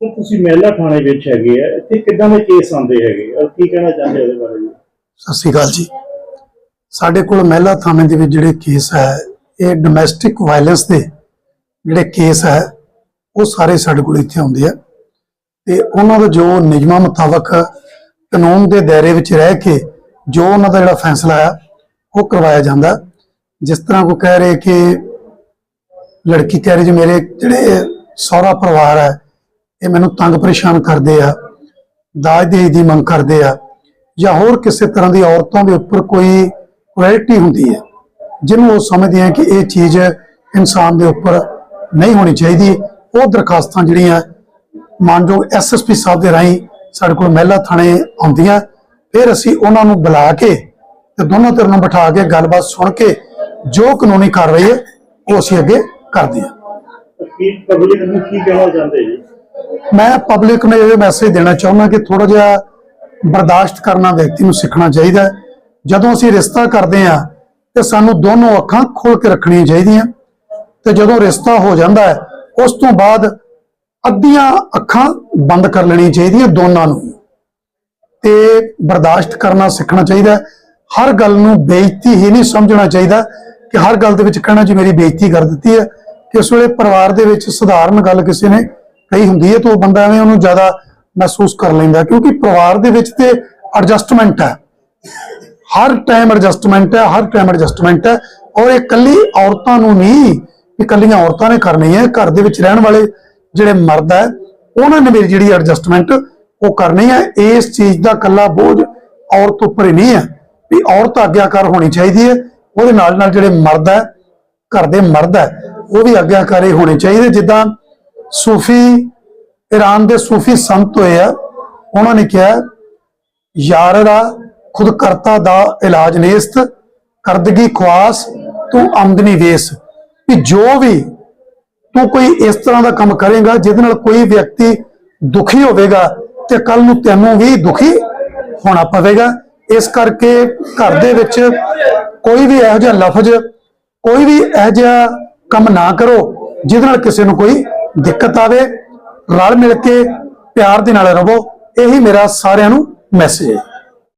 ਹੁਣ ਤੁਸੀਂ ਮਹਿਲਾ ਥਾਣੇ ਵਿੱਚ ਹੈਗੇ ਆ, ਇੱਥੇ ਕਿੱਦਾਂ ਦੇ ਕੇਸ ਆਉਂਦੇ ਹੈਗੇ ਔਰ ਕੀ ਕਹਿਣਾ ਚਾਹੁੰਦੇ ਉਹਦੇ ਬਾਰੇ? ਜੀ ਸਤਿ ਸ਼੍ਰੀ ਅਕਾਲ ਜੀ। ਸਾਡੇ ਕੋਲ ਮਹਿਲਾ ਥਾਣੇ ਦੇ ਵਿੱਚ ਜਿਹੜੇ ਕੇਸ ਹੈ, ਇਹ ਡੋਮੈਸਟਿਕ ਵਾਇਲੈਂਸ ਦੇ ਜਿਹੜੇ ਕੇਸ ਹੈ, ਉਹ ਸਾਰੇ ਸਾਡੇ ਕੋਲ ਇੱਥੇ ਆਉਂਦੇ ਆ। ਤੇ ਉਹਨਾਂ ਦਾ ਜੋ ਨਿਯਮਾਂ ਮੁਤਾਬਕ ਕਾਨੂੰਨ ਦੇ ਦਾਇਰੇ ਵਿੱਚ ਰਹਿ ਕੇ ਜੋ ਉਹਨਾਂ ਦਾ ਜਿਹੜਾ ਫੈਸਲਾ ਆ, ਉਹ ਕਰਵਾਇਆ ਜਾਂਦਾ। ਜਿਸ ਤਰ੍ਹਾਂ ਕੋ ਕਹਿ ਰਹੇ ਕਿ ਲੜਕੀ ਕਹਿ ਰਹੀ ਜੀ, ਮੇਰੇ ਜਿਹੜੇ ਸਹੁਰਾ ਪਰਿਵਾਰ ਹੈ ਇਹ ਮੈਨੂੰ ਤੰਗ ਪਰੇਸ਼ਾਨ ਕਰਦੇ ਆ, ਦਾਜ ਦੇਜ ਦੀ ਮੰਗ ਕਰਦੇ ਆ, ਜਾਂ ਹੋਰ ਕਿਸੇ ਤਰ੍ਹਾਂ ਦੀ ਔਰਤਾਂ ਦੇ ਉੱਪਰ ਕੋਈ ਕੁਐਲਿਟੀ ਹੁੰਦੀ ਹੈ, ਜਿਹਨੂੰ ਉਹ ਸਮਝਦੇ ਆ ਕਿ ਇਹ ਚੀਜ਼ ਇਨਸਾਨ ਦੇ ਉੱਪਰ ਨਹੀਂ ਹੋਣੀ ਚਾਹੀਦੀ। ਉਹ ਦਰਖਾਸਤਾਂ ਜਿਹੜੀਆਂ ਮਾਨਯੋਗ ਐਸਐਸਪੀ ਸਾਹਿਬ ਦੇ ਰਾਹੀਂ ਸਾਡੇ ਕੋਲ ਮਹਿਲਾ ਥਾਣੇ ਆਉਂਦੀਆਂ, ਫਿਰ ਅਸੀਂ ਉਹਨਾਂ ਨੂੰ ਬੁਲਾ ਕੇ ਤੇ ਦੋਨੋਂ ਧਿਰ ਨੂੰ ਬਿਠਾ ਕੇ ਗੱਲਬਾਤ ਸੁਣ ਕੇ ਜੋ ਕਾਨੂੰਨੀ ਕਾਰਵਾਈ ਹੈ, ਉਹ ਅਸੀਂ ਅੱਗੇ ਕਰਦੇ ਹਾਂ। ਕੀ ਪਬਲਿਕ ਨੂੰ ਕੀ ਕਹਿਣਾ ਚਾਹੁੰਦੇ ਜੀ? ਮੈਂ ਪਬਲਿਕ ਨੂੰ ਇਹ ਮੈਸੇਜ ਦੇਣਾ ਚਾਹੁੰਦਾ ਕਿ ਥੋੜਾ ਜਿਹਾ ਬਰਦਾਸ਼ਤ ਕਰਨਾ ਵਿਅਕਤੀ ਨੂੰ ਸਿੱਖਣਾ ਚਾਹੀਦਾ ਜਦੋਂ ਅਸੀਂ ਰਿਸ਼ਤਾ ਕਰਦੇ ਹਾਂ, ਤੇ ਸਾਨੂੰ ਦੋਨੋਂ ਅੱਖਾਂ ਖੋਲ ਕੇ ਰੱਖਣੀਆਂ ਚਾਹੀਦੀਆਂ। ਤੇ ਜਦੋਂ ਰਿਸ਼ਤਾ ਹੋ ਜਾਂਦਾ ਹੈ, ਉਸ ਤੋਂ ਬਾਅਦ ਅੱਧੀਆਂ ਅੱਖਾਂ ਬੰਦ ਕਰ ਲੈਣੀਆਂ ਚਾਹੀਦੀਆਂ ਦੋਨਾਂ ਨੂੰ। ਤੇ ਬਰਦਾਸ਼ਤ ਕਰਨਾ ਸਿੱਖਣਾ ਚਾਹੀਦਾ ਹਰ ਗੱਲ ਨੂੰ ਬੇਇੱਜ਼ਤੀ ਹੀ ਨਹੀਂ ਸਮਝਣਾ ਚਾਹੀਦਾ ਕਿ ਹਰ ਗੱਲ ਦੇ ਵਿੱਚ ਕਹਿਣਾ ਜੀ ਮੇਰੀ ਬੇਇੱਜ਼ਤੀ ਕਰ ਦਿੱਤੀ ਹੈ। ਕਿ ਉਸ ਵੇਲੇ ਪਰਿਵਾਰ ਦੇ ਵਿੱਚ ਸਧਾਰਨ ਗੱਲ ਕਿਸੇ ਨੇ ਕਹੀ ਹੁੰਦੀ ਹੈ ਤਾਂ ਉਹ ਬੰਦਾ ਐਵੇਂ ਉਹਨੂੰ ਜ਼ਿਆਦਾ ਮਹਿਸੂਸ ਕਰ ਲੈਂਦਾ, ਕਿਉਂਕਿ ਪਰਿਵਾਰ ਦੇ ਵਿੱਚ ਤੇ ਐਡਜਸਟਮੈਂਟ ਹੈ। ਹਰ ਟਾਈਮ ਐਡਜਸਟਮੈਂਟ ਹੈ, ਹਰ ਟਾਈਮ ਐਡਜਸਟਮੈਂਟ ਹੈ। ਔਰ ਇਹ ਕੱਲੀ ਔਰਤਾਂ ਨੂੰ ਨਹੀਂ, ਇਹ ਕੱਲੀਆਂ ਔਰਤਾਂ ਨੇ ਕਰਨੀ ਹੈ। ਘਰ ਦੇ ਵਿੱਚ ਰਹਿਣ ਵਾਲੇ ਜਿਹੜੇ ਮਰਦ ਹੈ, ਉਹਨਾਂ ਨੇ ਵੀ ਜਿਹੜੀ ਐਡਜਸਟਮੈਂਟ ਉਹ ਕਰਨੀ ਹੈ। ਇਸ ਚੀਜ਼ ਦਾ ਕੱਲਾ ਬੋਝ ਔਰਤ ਉੱਪਰ ਹੀ ਨਹੀਂ ਹੈ ਵੀ ਔਰਤ ਆਗਿਆਕਾਰ ਹੋਣੀ ਚਾਹੀਦੀ ਹੈ। ਉਹਦੇ ਨਾਲ ਨਾਲ ਜਿਹੜੇ ਮਰਦ ਹੈ, ਘਰ ਦੇ ਮਰਦ ਹੈ, ਉਹ ਵੀ ਆਗਿਆਕਾਰੀ ਹੋਣੇ ਚਾਹੀਦੇ। ਜਿੱਦਾਂ ਸੂਫੀ ਈਰਾਨ ਦੇ ਸੂਫੀ ਸੰਤ ਹੋਏ ਆ। ਉਹਨਾਂ ਨੇ ਕਿਹਾ, ਯਾਰ ਦਾ ਖੁਦ ਕਰਤਾ ਦਾ ਇਲਾਜ ਨੇਸਤ ਕਰਦਗੀ ਖਵਾਸ, ਤੂੰ ਆਮਦਨੀ ਵੇਸ। ਕਿ ਜੋ ਵੀ ਤੂੰ ਕੋਈ ਇਸ ਤਰ੍ਹਾਂ ਦਾ ਕੰਮ ਕਰੇਗਾ, ਜਿਹਦੇ ਨਾਲ ਕੋਈ ਵਿਅਕਤੀ ਦੁਖੀ ਹੋਵੇਗਾ ਤੇ ਕੱਲ ਨੂੰ ਤੈਨੂੰ ਵੀ ਦੁਖੀ ਹੋਣਾ ਪਵੇਗਾ। ਇਸ ਕਰਕੇ ਘਰ ਦੇ ਵਿੱਚ ਕੋਈ ਵੀ ਇਹੋ ਜਿਹਾ ਲਫ਼ਜ਼, ਕੋਈ ਵੀ ਇਹੋ ਜਿਹਾ ਕੰਮ ਨਾ ਕਰੋ, ਜਿਹਦੇ ਨਾਲ ਕਿਸੇ ਨੂੰ ਕੋਈ ਦਿੱਕਤ ਆਵੇ, ਰਲ ਮਿਲ ਕੇ ਪਿਆਰ ਦੇ ਨਾਲ ਰਹੋ, ਇਹੀ ਮੇਰਾ ਸਾਰਿਆਂ ਨੂੰ ਮੈਸੇਜ ਹੈ।